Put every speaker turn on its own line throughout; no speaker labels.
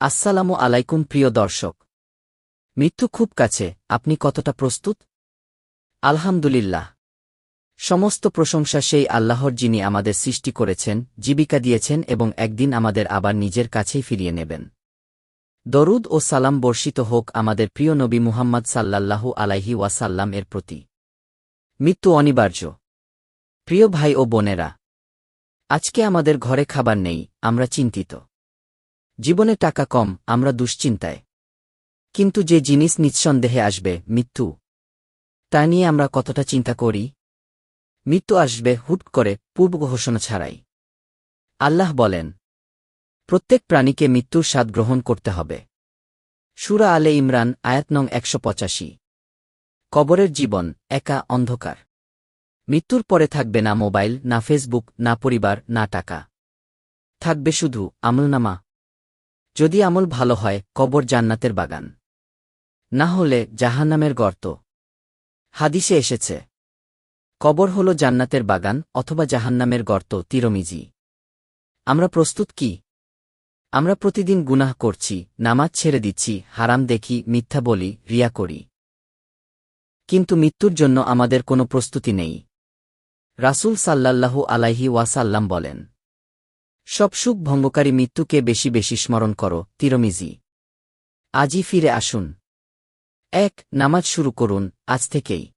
আসসালামু আলাইকুম, প্রিয় দর্শক। মৃত্যু খুব কাছে, আপনি কতটা প্রস্তুত? আলহামদুলিল্লাহ। সমস্ত প্রশংসা সেই আল্লাহর যিনি আমাদের সৃষ্টি করেছেন, জীবিকা দিয়েছেন এবং একদিন আমাদের আবার নিজের কাছেই ফিরিয়ে নেবেন। দরুদ ও সালাম বর্ষিত হোক আমাদের প্রিয় নবী মুহাম্মদ সাল্লাল্লাহু আলাইহি ওয়াসাল্লাম এর প্রতি। মৃত্যু অনিবার্য। প্রিয় ভাই ও বোনেরা, আজকে আমাদের ঘরে খাবার নেই, আমরা চিন্তিত। জীবনে টাকা কম, আমরা দুশ্চিন্তায়। কিন্তু যে জিনিস নিঃসন্দেহে আসবে, মৃত্যু। তা নিয়ে আমরা কতটা চিন্তা করি? মৃত্যু আসবে হুট করে পূর্ব ঘোষণা ছাড়াই। আল্লাহ বলেন, প্রত্যেক প্রাণীকে মৃত্যুর স্বাদ গ্রহণ করতে হবে। সুরা আলে ইমরান, আয়াত নং একশো পঁচাশি। কবরের জীবন একা অন্ধকার। মৃত্যুর পরে থাকবে না মোবাইল, না ফেসবুক, না পরিবার, না টাকা। থাকবে শুধু আমলনামা যদি আমল ভালো হয়, কবর জান্নাতের বাগান। না হলে জাহান্নামের গর্ত। হাদিসে এসেছে, কবর হল জান্নাতের বাগান অথবা জাহান্নামের গর্ত, তিরমিজি। আমরা প্রস্তুত কি? আমরা প্রতিদিন গুনাহ করছি, নামাজ ছেড়ে দিচ্ছি, হারাম দেখি, মিথ্যা বলি, রিয়া করি। কিন্তু মৃত্যুর জন্য আমাদের কোনো প্রস্তুতি নেই। রাসূল সাল্লাল্লাহু আলাইহি ওয়াসাল্লাম বলেন সব সুখ ভঙ্গকারী মৃত্যুকে বেশি বেশি স্মরণ করো, তিরমিজি। আজই ফিরে আসুন। এক, নামাজ শুরু করুন, আজ থেকেই।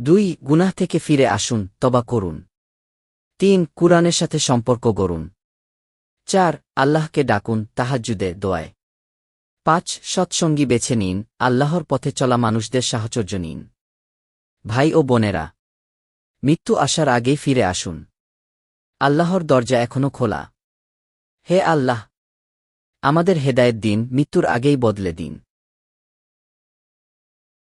দুই, গুনাহ থেকে ফিরে আসুন তবা করুন। তিন, কুরআনের সাথে সম্পর্ক গড়ুন। চার, আল্লাহকে ডাকুন, তাহাজ্জুদে, দোয়ায়। পাঁচ, সৎসঙ্গী বেছে নিন, আল্লাহর পথে চলা মানুষদের সাহচর্য নিন। ভাই ও বোনেরা, মৃত্যু আসার আগেই ফিরে আসুন। আল্লাহর দরজা এখনও খোলা। হে আল্লাহ আমাদের হেদায়েত দিন মৃত্যুর আগেই বদলে দিন।